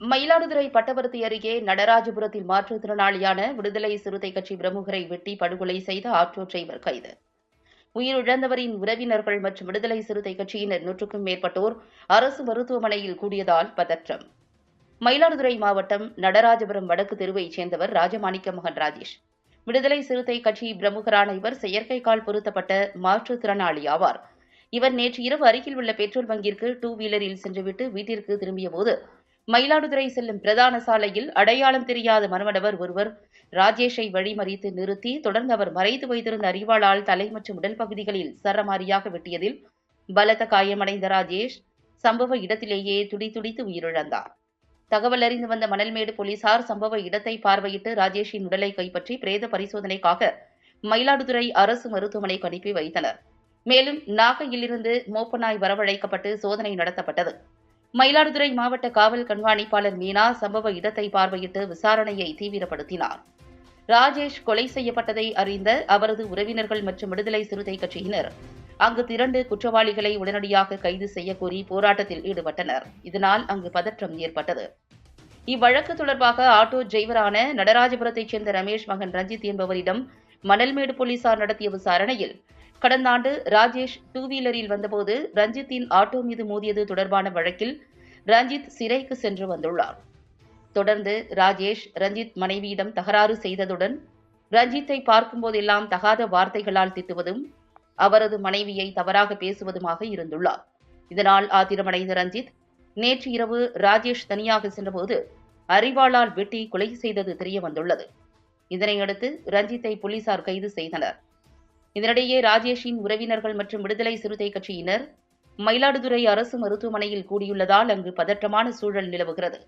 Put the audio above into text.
மயிலாடுதுறை பட்டபர்த்தி அருகே நடராஜபுரத்தில் மாற்றுத்திறனாளியான விடுதலை சிறுத்தை கட்சி பிரமுகரை வெட்டி படுகொலை செய்த ஆட்டோ டிரைவர் கைது. உயிரிழந்தவரின் உறவினர்கள் மற்றும் விடுதலை சிறுத்தை கட்சியினர் நூற்றுக்கும் மேற்பட்டோர் அரசு மருத்துவமனையில் கூடியதால் பதற்றம். மயிலாடுதுறை மாவட்டம் நடராஜபுரம் வடக்கு தெருவைச் சேர்ந்தவர் ராஜமாணிக்க மகன் ராஜேஷ். விடுதலை சிறுத்தை கட்சி பிரமுகரான இவர் செயற்கைக்கால் பொருத்தப்பட்ட மாற்றுத்திறனாளி ஆவார். இவர் நேற்று இரவு அருகில் உள்ள பெட்ரோல் பங்கிற்கு டூ வீலரில் சென்றுவிட்டு வீட்டிற்கு திரும்பியபோது மயிலாடுதுறை செல்லும் பிரதான சாலையில் அடையாளம் தெரியாத மர்மநபர் ஒருவர் ராஜேஷை வழிமறித்து நிறுத்தி தொடர்ந்து அவர் மறைத்து வைத்திருந்த அறிவாளால் தலை மற்றும் உடல் பகுதிகளில் சரமாரியாக வெட்டியதில் பலத்த காயமடைந்த ராஜேஷ் சம்பவ இடத்திலேயே துடி துடித்து உயிரிழந்தார். தகவல் அறிந்து வந்த மணல்மேடு போலீசார் சம்பவ இடத்தை பார்வையிட்டு ராஜேஷின் உடலை கைப்பற்றி பிரேத பரிசோதனைக்காக மயிலாடுதுறை அரசு மருத்துவமனைக்கு அனுப்பி வைத்தனர். மேலும் நாகையிலிருந்து மோப்பநாய் வரவழைக்கப்பட்டு சோதனை நடத்தப்பட்டது. மயிலாடுதுறை மாவட்ட காவல் கண்காணிப்பாளர் மீனா சம்பவ இடத்தை பார்வையிட்டு விசாரணையை தீவிரப்படுத்தினார். ராஜேஷ் கொலை செய்யப்பட்டதை அறிந்த அவரது உறவினர்கள் மற்றும் விடுதலை சிறுத்தை கட்சியினர் அங்கு திரண்டு குற்றவாளிகளை உடனடியாக கைது செய்யக்கோரி போராட்டத்தில் ஈடுபட்டனர். இதனால் அங்கு பதற்றம் ஏற்பட்டது. இவ்வழக்கு தொடர்பாக ஆட்டோ டிரைவரான நடராஜபுரத்தைச் சேர்ந்த ரமேஷ் மகன் ரஞ்சித் என்பவரிடம் மணல்மேடு போலீசார் நடத்திய விசாரணையில் கடந்த ஆண்டு ராஜேஷ் டூ வீலரில் வந்தபோது ரஞ்சித்தின் ஆட்டோ மீது மோதியது தொடர்பான வழக்கில் ரஞ்சித் சிறைக்கு சென்று வந்துள்ளார். தொடர்ந்து ராஜேஷ் ரஞ்சித் மனைவியிடம் தகராறு செய்ததுடன் ரஞ்சித்தை பார்க்கும்போதெல்லாம் தகாத வார்த்தைகளால் திட்டுவதும் அவரது மனைவியை தவறாக பேசுவதுமாக இருந்துள்ளார். இதனால் ஆத்திரமடைந்த ரஞ்சித் நேற்று இரவு ராஜேஷ் தனியாக சென்றபோது அறிவாளால் வெட்டி கொலை செய்தது தெரிய வந்துள்ளது இதனையடுத்து ரஞ்சித்தை போலீசார் கைது செய்தனர். இதனிடையே ராஜேஷின் உறவினர்கள் மற்றும் விடுதலை சிறுத்தை கட்சியினர் மயிலாடுதுறை அரசு மருத்துவமனையில் கூடியுள்ளதால் அங்கு பதற்றமான சூழல் நிலவுகிறது.